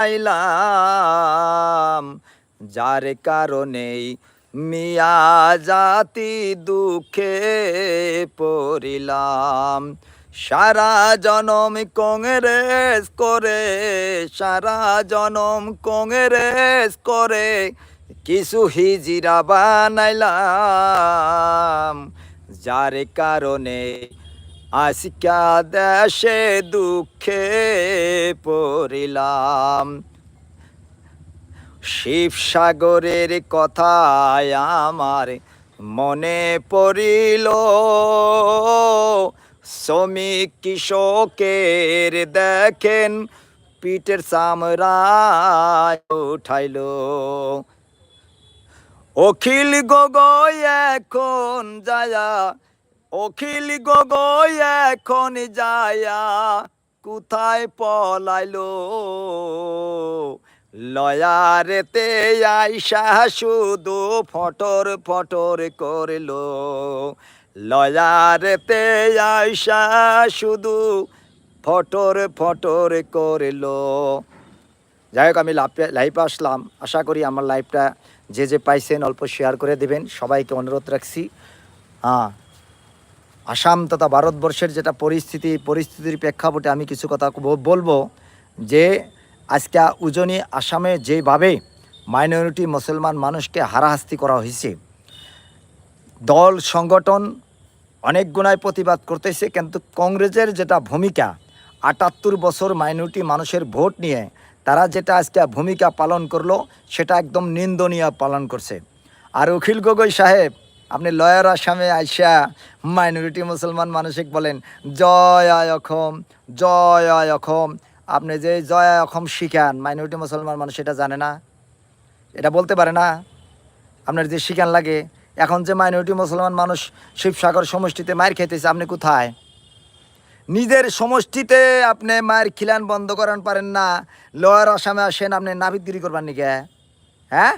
আইলাম যার কারণেই মিয়া জাতি দুঃখে পড়িলাম। সারা জনম কংগ্রেস করে, সারা জনম কংগ্রেস করে, কিছু হিজিরা বানাইলাম। যার কারণে আজকা দেশে দুঃখে পড়িলাম। শিবসাগরের কথায় আমার মনে পড়িল। শ্রমিক কৃষকের দেখেন, পিঠের চামড়ায় উঠাইল। অখিল গগৈ এখন যায়া অখিল গগৈ এখন যায়া কোথায় পলাইলো? লয়ারেতে আইসা শুধু ফটর ফটর করল। লয়ারেতে আইসা শুধু ফটর ফটর করল। যাই হোক, আমি লাইভে আসলাম। আশা করি আমার লাইভটা যে যে পাইছেন অল্প শেয়ার করে দেবেন। সবাইকে অনুরোধ রাখছি। হ্যাঁ। আসাম তথা ভারতবর্ষের যেটা পরিস্থিতি পরিস্থিতির প্রেক্ষাপটে আমি কিছু কথা বলব যে আজকে উজনি আসামে যেভাবে মাইনরিটি মুসলমান মানুষকে হারাহাস্তি করা হয়েছে, দল, সংগঠন অনেক গুণায় প্রতিবাদ করতেছে, কিন্তু কংগ্রেসের যেটা ভূমিকা, আটাত্তর বছর মাইনরিটি মানুষের ভোট নিয়ে তারা যেটা আজকে ভূমিকা পালন করল, সেটা একদম নিন্দনীয় পালন করছে। আর অখিল গগৈ সাহেব আপনি লয়ার আসামে আইসা মাইনরিটি মুসলমান মানুষিক বলেন, জয় আয় অখম, জয় আয় অখম। আপনি যে জয় আয় অখম শিখান, মাইনরিটি মুসলমান মানুষ এটা জানে না, এটা বলতে পারে না। আপনার যে শিখান লাগে, এখন যে মাইনরিটি মুসলমান মানুষ শিবসাগর সমষ্টিতে মায়ের খেতেছে আপনি কোথায়? নিজের সমষ্টিতে আপনি মায়ের খিলান বন্ধ করান পারেন না, লয়ার আসামে আসেন, আপনি নাবিদগিরি করবার নিকে? হ্যাঁ?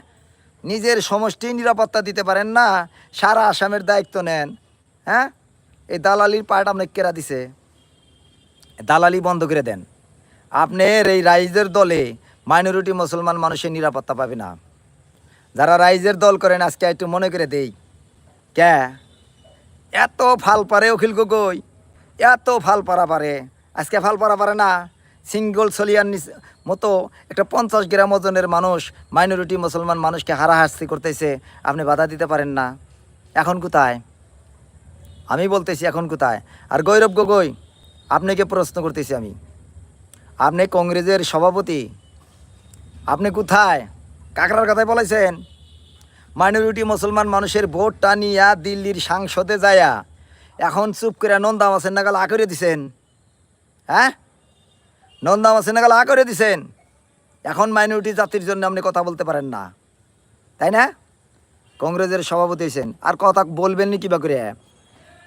নিজের সমষ্টি নিরাপত্তা দিতে পারেন না, সারা আসামের দায়িত্ব নেন। হ্যাঁ? এই দালালির পার্ট আপনি কেরা দিছে? দালালি বন্ধ করে দেন। আপনার এই রাইজের দলে মাইনরিটি মুসলমান মানুষের নিরাপত্তা পাবে না। যারা রাইজের দল করেন, আজকে একটু মনে করে দেই। কে? এত ফাল পারে অখিল গগৈ। এত ফাল পারা। পারে আজকে ফাল পারা পারে না। সিঙ্গল সলিয়ার মতো একটা পঞ্চাশ গ্রাম ওজনের মানুষ মাইনরিটি মুসলমান মানুষকে হারাহাস্তি করতেছে, আপনি বাধা দিতে পারেন না। এখন কোথায়? আমি বলতেছি এখন কোথায়? আর গৌরব গগৈ আপনাকে প্রশ্ন করতেছি আমি? আপনি কংগ্রেসের সভাপতি। আপনি কোথায়? কাকরার কথায় বলেছেন। মাইনরিটি মুসলমান মানুষের ভোটটা নিয়া দিল্লির সাংসদে যায়া। এখন চুপ করে নন্দা মাসের নাগাল আ করে দিছেন। হ্যাঁ? নন্দা মাসের নাগাল আ করে দিছেন। এখন মাইনরিটি জাতির জন্য আপনি কথা বলতে পারেন না। তাই না? কংগ্রেসের সভাপতি হয়েছেন আর কথা বলবেন নি কিবা করে?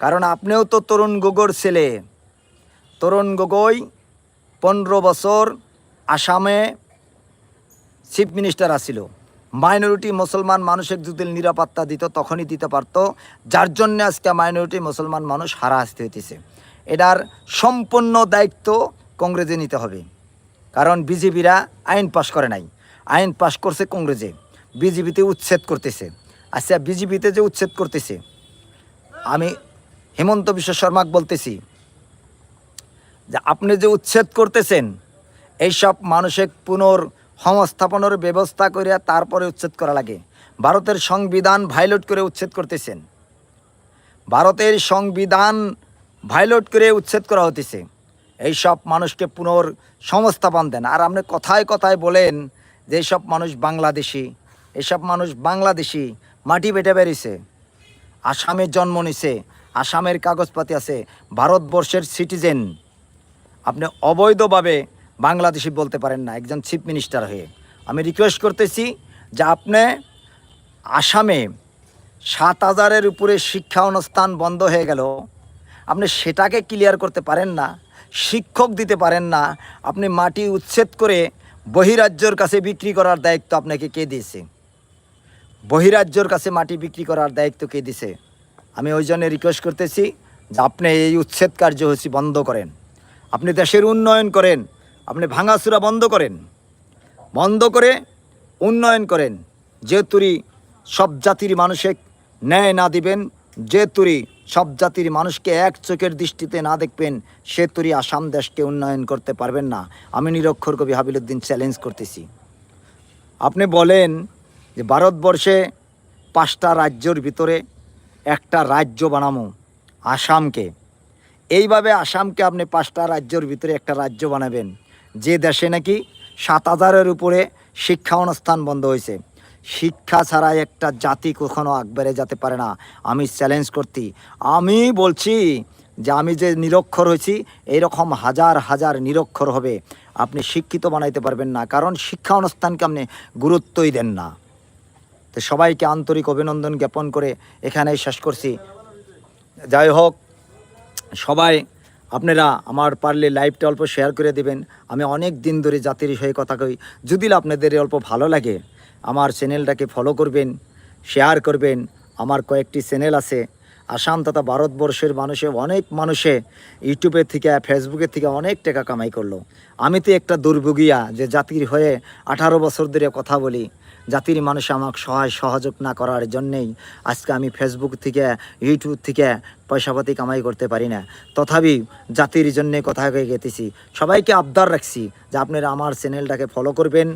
কারণ আপনিও তো তরুণ গগৈর ছেলে। তরুণ গগৈ পনেরো বছর আসামে চিফ মিনিস্টার আসিল মাইনরিটি মুসলমান মানুষের যদি নিরাপত্তা দিত, তখনই দিতে পারতো। যার জন্য আজকে মাইনরিটি মুসলমান মানুষ হারাহাস্তি হইতেছে। এটার সম্পূর্ণ দায়িত্ব কংগ্রেসে নিতে হবে। কারণ বিজেপিরা আইন পাশ করে নাই। আইন পাশ করছে কংগ্রেসে। বিজেপিতে উচ্ছেদ করতেছে। আচ্ছা বিজেপিতে যে উচ্ছেদ করতেছে, আমি হেমন্ত বিশ্ব শর্মাকে বলতেছি যে, আপনি যে উচ্ছেদ করতেছেন, এইসব মানুষের পুনর সংস্থাপনের ব্যবস্থা করিয়া তারপরে উচ্ছেদ করা লাগে। ভারতের সংবিধান ভাইলেট করে উচ্ছেদ করতেছেন। ভারতের সংবিধান ভাইলেট করে উচ্ছেদ করা হতেছে এইসব মানুষকে পুনর সংস্থাপন দেন। আর আপনি কথায় কথায় বলেন যে এইসব মানুষ বাংলাদেশি এসব মানুষ বাংলাদেশি, মাটি বেটে বেরিয়েছে, আসামে জন্ম নিছে, আসামের কাগজপাতি আছে, ভারতবর্ষের সিটিজেন। আপনি অবৈধভাবে বাংলাদেশি বলতে পারেন না, একজন চিফ মিনিস্টার হয়ে। আমি রিকোয়েস্ট করতেছি যে আপনি আসামে সাত হাজারের উপরে শিক্ষা অনুষ্ঠান বন্ধ হয়ে গেল, আপনি সেটাকে ক্লিয়ার করতে পারেন না শিক্ষক দিতে পারেন না। আপনি মাটি উচ্ছেদ করে বহিরাজ্যর কাছে বিক্রি করার দায়িত্ব আপনাকে কে দিয়েছে? বহিরাজ্যর কাছে মাটি বিক্রি করার দায়িত্ব কে দিছে আমি ওই জন্য রিকোয়েস্ট করতেছি যে আপনি এই উচ্ছেদ কার্যসূচি বন্ধ করেন। আপনি দেশের উন্নয়ন করেন। আপনি ভাঙাচুরা বন্ধ করেন। বন্ধ করে উন্নয়ন করেন। যেহেতুরি সব জাতির মানুষে ন্যায় না দিবেন যে তুরি সব জাতির মানুষকে এক চোখের দৃষ্টিতে না দেখবেন সে তুরি আসাম দেশকে উন্নয়ন করতে পারবেন না। আমি নিরক্ষর কবি হাবিলুদ্দিন চ্যালেঞ্জ করতেছি। আপনি বলেন যে ভারতবর্ষে পাঁচটা রাজ্যর ভিতরে একটা রাজ্য বানামো, আসামকে। এইভাবে আসামকে আপনি পাঁচটা রাজ্যর ভিতরে একটা রাজ্য বানাবেন। যে দেশে নাকি সাত হাজারের উপরে শিক্ষা অনুষ্ঠান বন্ধ হয়েছে। শিক্ষা ছাড়া একটা জাতি কখনো আগবাড়ে যেতে পারে না। আমি চ্যালেঞ্জ করতি আমি বলছি যে আমি যে নিরক্ষর হয়েছি এইরকম হাজার হাজার নিরক্ষর হবে। আপনি শিক্ষিত বানাইতে পারবেন না, কারণ শিক্ষা অনুষ্ঠানকে আপনি গুরুত্বই দেন না। তো সবাইকে আন্তরিক অভিনন্দন জ্ঞাপন করে এখানেই শেষ করছি। যাই হোক, সবাই আপনারা আমার পারলে লাইভটা অল্প শেয়ার করে দেবেন। আমি অনেক দিন ধরে জাতির হয়ে কথা কই। যদি আপনাদের অল্প ভালো লাগে আমার চ্যানেলটাকে ফলো করবেন শেয়ার করবেন। আমার কয়েকটি চ্যানেল আছে। আসাম তথা ভারতবর্ষের মানুষে, অনেক মানুষে ইউটিউবের থেকে ফেসবুকের থেকে অনেক টাকা কামাই করল। আমি তো একটা দুর্ভোগিয়া যে জাতির হয়ে আঠারো বছর ধরে কথা বলি। জাতির মানুষ আমাকে সহায় সহযোগ না করার জন্যেই আজকে আমি ফেসবুক থেকে, ইউটিউব থেকে পয়সাপাতি কামাই করতে পারি না। তথাপি জাতির জন্যে কথা কয়ে গেতেছি। সবাইকে আবদার রাখছি যে আপনারা আমার চ্যানেলটাকে ফলো করবেন।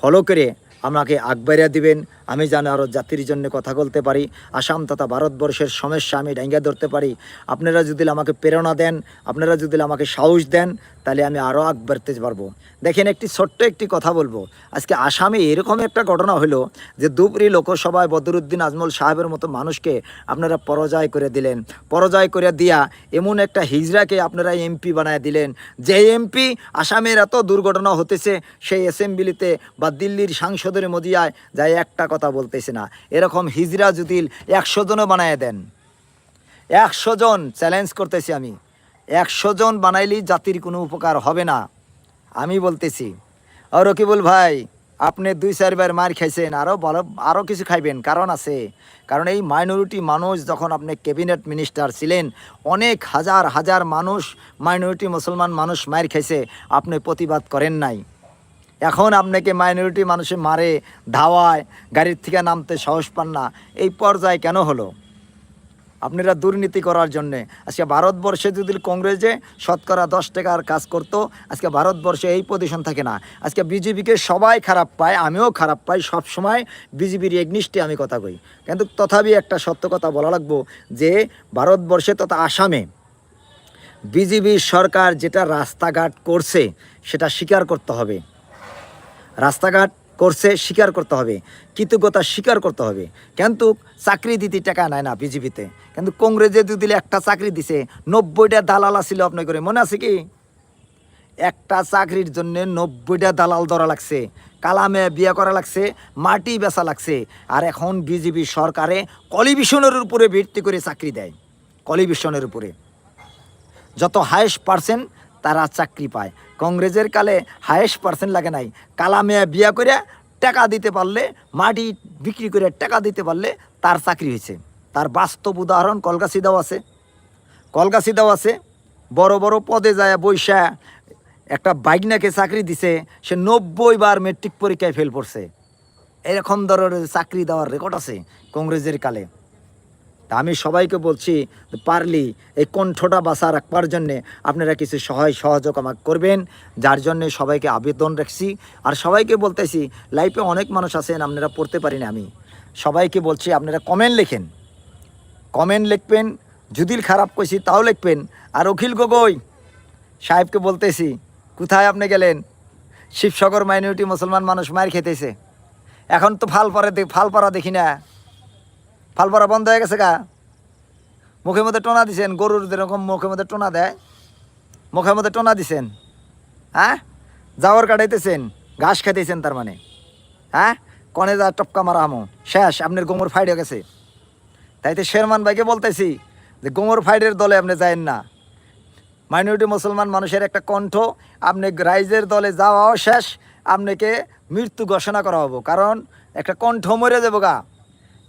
ফলো করে আমাকে আগবাড়িয়া দিবেন। আমি যেন আরও জাতির জন্য কথা বলতে পারি, আসাম তথা ভারতবর্ষের সমস্যা আমি ডাঙ্গা ধরতে পারি। আপনারা যদি আমাকে প্রেরণা দেন, আপনারা যদি আমাকে সাহস দেন, তাহলে আমি আরও আগ বাড়তে পারব। দেখেন একটি ছোট্ট একটি কথা বলব। আজকে আসামে এরকম একটা ঘটনা হলো যে দুপুরি লোকসভায় বদরুদ্দিন আজমল সাহেবের মতো মানুষকে আপনারা পরাজয় করে দিলেন। পরাজয় করে দিয়া এমন একটা হিজড়াকে আপনারা এমপি বানায় দিলেন। যে এমপি আসামের এত দুর্ঘটনা হতেছে, সেই অ্যাসেম্বলিতে বা দিল্লির সাংসদের মদিয়ায় যাই একটা কথা বলতেছে না। এরকম হিজরা যদি একশো জনও বানায় দেন, একশো জন চ্যালেঞ্জ করতেছি আমি। একশো জন বানাইলেই জাতির কোনো উপকার হবে না। আমি বলতেছি, আর রকিবুল ভাই, আপনি দুই চারবার মার খাইছেন আরও ভালো আরও কিছু খাইবেন, কারণ আছে। কারণ এই মাইনরিটি মানুষ যখন আপনি ক্যাবিনেট মিনিস্টার ছিলেন, অনেক হাজার হাজার মানুষ মাইনরিটি মুসলমান মানুষ মার খাইছে, আপনি প্রতিবাদ করেন নাই। এখন আপনাকে মাইনরিটি মানুষে মারে, ধাওয়ায়, গাড়ির থেকে নামতে সাহস পান না। এই পর্যায়ে কেন হলো? আপনারা দুর্নীতি করার জন্যে। আজকে ভারতবর্ষে যদি কংগ্রেসে শতকরা দশ টাকার কাজ করতো, আজকে ভারতবর্ষে এই পজিশন থাকে না। আজকে বিজেপিকে সবাই খারাপ পায়, আমিও খারাপ পাই, সব সময় বিজেপির এগনিস্টে আমি কথা কই। কিন্তু তথাপি একটা সত্য কথা বলা লাগবো যে, ভারতবর্ষে তথা আসামে বিজেপি সরকার যেটা রাস্তাঘাট করছে, সেটা স্বীকার করতে হবে। রাস্তাঘাট করছে, স্বীকার করতে হবে। কৃতজ্ঞতা স্বীকার করতে হবে। কিন্তু চাকরি দিতে টাকা নেয় না বিজেপিতে। কিন্তু কংগ্রেসে দিলে একটা চাকরি দিছে, নব্বইটা দালাল ছিল আপনার করে মনে আছে কি? একটা চাকরির জন্য নব্বইটা দালাল ধরা লাগছে, কালামে বিয়ে করা লাগছে, মাটি বেচা লাগছে। আর এখন বিজেপি সরকারে কলিভিশনের উপরে ভিত্তি করে চাকরি দেয়। কলিভিশনের উপরে। যত হায়েস্ট পার্সেন্ট তারা চাকরি পায়। কংগ্রেসের কালে হায়েস্ট পার্সেন্ট লাগে নাই। কালামে বিয়া করে টাকা দিতে পারলে, মাটি বিক্রি করে টাকা দিতে পারলে তার চাকরি হয়েছে। তার বাস্তব উদাহরণ কলকাসিদাও আছে। কলকাসিদাও আছে, বড় বড় পদে যায় বৈশা, একটা বাইকনাকে চাকরি দিছে, সে নব্বই বার মেট্রিক পরীক্ষায় ফেল পড়ছে। এরকম ধরনের চাকরি দেওয়ার রেকর্ড আছে কংগ্রেসের কালে। তা আমি সবাইকে বলছি, পারলি এই কণ্ঠটা বাঁচা রাখবার জন্যে আপনারা কিছু সহায় সহযোগ আমাকে করবেন, যার জন্যে সবাইকে আবেদন রাখছি। আর সবাইকে বলতেছি লাইফে অনেক মানুষ আছেন, আপনারা পড়তে পারি না আমি। সবাইকে বলছি, আপনারা কমেন্ট লেখেন। কমেন্ট লিখবেন যদি খারাপ কইছি তাও লিখবেন। আর অখিল গগৈ সাহেবকে বলতেছি, কোথায় আপনি গেলেন? শিবসাগর মাইনরিটি মুসলমান মানুষ মায়ের খেতেছে। এখন তো ফালপাড়া দে- ফালপাড়া দেখি না। ফালপাড়া বন্ধ হয়ে গেছে গা। মুখের মধ্যে টোনা দিছেন, গরুর যেরকম মুখের মধ্যে টোনা দেয়, মুখের মধ্যে টোনা দিছেন হ্যাঁ? যাওয়ার কাটাইতেছেন, ঘাস খাইতেছেন তার মানে হ্যাঁ? কনে যা টপকা মারা আমো শেষ, আপনার গোমর ফাইড হয়ে গেছে। তাইতে শেরমান ভাইকে বলতেছি যে, গোমর ফাইডের দলে আপনি যায়েন না। মাইনরিটি মুসলমান মানুষের একটা কণ্ঠ, আপনি রাইজের দলে যাওয়াও শেষ, আপনাকে মৃত্যু ঘোষণা করা হব। কারণ একটা কণ্ঠ মরে যাব গা।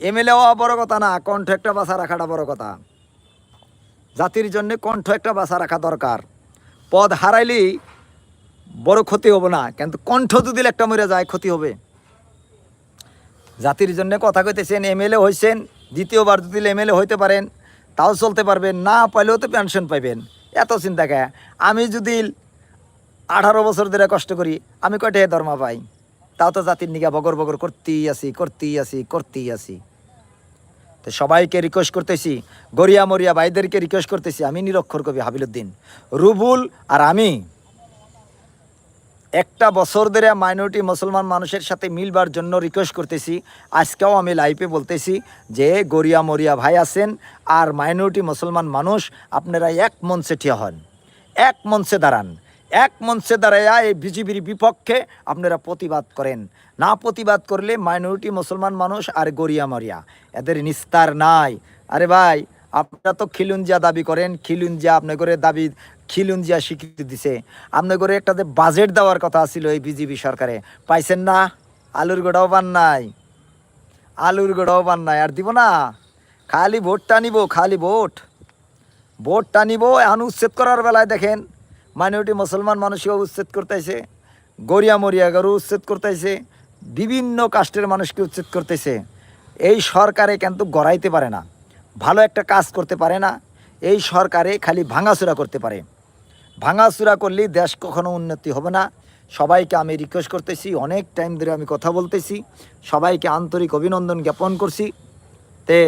এমএলএ হওয়া বড় কথা না, কণ্ঠ একটা বাসা রাখাটা বড় কথা। জাতির জন্য কণ্ঠ একটা বাসা রাখা দরকার। পদ হারাইলেই বড় ক্ষতি হবে না, কিন্তু কণ্ঠ যদি একটা মরে যায়, ক্ষতি হবে। জাতির জন্য কথা কইতেছেন, এমএলএ হয়েছেন দ্বিতীয়বার যদি এমএলএ হইতে পারেন, তাও চলতে পারবেন, না পাইলেও তো পেনশন পাইবেন। এত চিন্তা কে? আমি যদি আঠারো বছর ধরে কষ্ট করি, আমি কয়টা দরমা পাই? তাও তো জাতির নিগা বগর বগর করতেই আসি করতেই আসি করতেই আসি তো সবাইকে রিকোয়েস্ট করতেছি গরিয়া মরিয়া ভাইদেরকে রিকোয়েস্ট করতেছি, আমি নিরক্ষর কবি হাবিলুদ্দিন রুবুল আর আমি, একটা বছর ধরে মাইনরিটি মুসলমান মানুষের সাথে মিলবার জন্য রিকোয়েস্ট করতেছি, আজকেও আমি লাইভে বলতেছি যে গরিয়া মরিয়া ভাই আছেন আর মাইনরিটি মুসলমান মানুষ, আপনারা এক মঞ্চে ঠিয়া হন, এক মঞ্চে দাঁড়ান। এক মঞ্চে দাঁড়াইয়া এই বিজেপির বিপক্ষে আপনারা প্রতিবাদ করেন। না প্রতিবাদ করলে মাইনরিটি মুসলমান মানুষ আর গরিয়া মরিয়া। এদের নিস্তার নাই। আরে ভাই, আপনারা তো খিলুঞ্জিয়া দাবি করেন। খিলুঞ্জিয়া করে দাবি খিলুঞ্জিয়া স্বীকৃতি দিছে। আপনার করে একটা যে বাজেট দেওয়ার কথা ছিল এই বিজেপি সরকারে। পাইছেন না? আলুর গোড়াও পান নাই। আলুর গোড়াও পান নাই। আর দিব না? খালি ভোটটা নিব, খালি ভোট। ভোটটা নিব, এখন উচ্ছেদ করার বেলায় দেখেন। মাইনরিটি মুসলমান মানুষকেও উচ্ছেদ করতেছে গরিয়া মরিয়া গরু উচ্ছেদ করতেছে, বিভিন্ন কাস্টের মানুষকে উচ্ছেদ করতেছে। এই সরকারে কিন্তু গড়াইতে পারে না, ভালো একটা কাজ করতে পারে না, এই সরকারে খালি ভাঙাচুরা করতে পারে। ভাঙাচুরা করলেই দেশ কখনো উন্নতি হবে না। সবাইকে আমি রিকোয়েস্ট করতেছি, অনেক টাইম ধরে আমি কথা বলতেছি, সবাইকে আন্তরিক অভিনন্দন জ্ঞাপন করছি। তে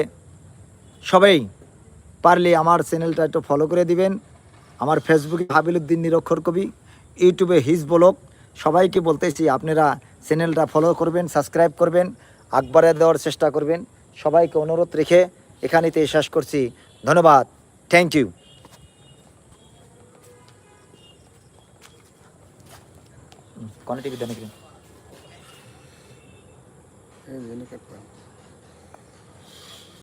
সবাই পারলে আমার চ্যানেলটা একটু ফলো করে দিবেন। আমার ফেসবুকে হাবিলুদ্দিন নিরক্ষর কবি, ইউটিউবে হিজ ব্লগ। সবাইকে বলতেছি, আপনারা চ্যানেলটা ফলো করবেন সাবস্ক্রাইব করবেন, আকবরে দেওয়ার চেষ্টা করবেন। সবাইকে অনুরোধ রেখে এখানেতে শেষ করছি। ধন্যবাদ। থ্যাংক ইউ কোন টিভি দেন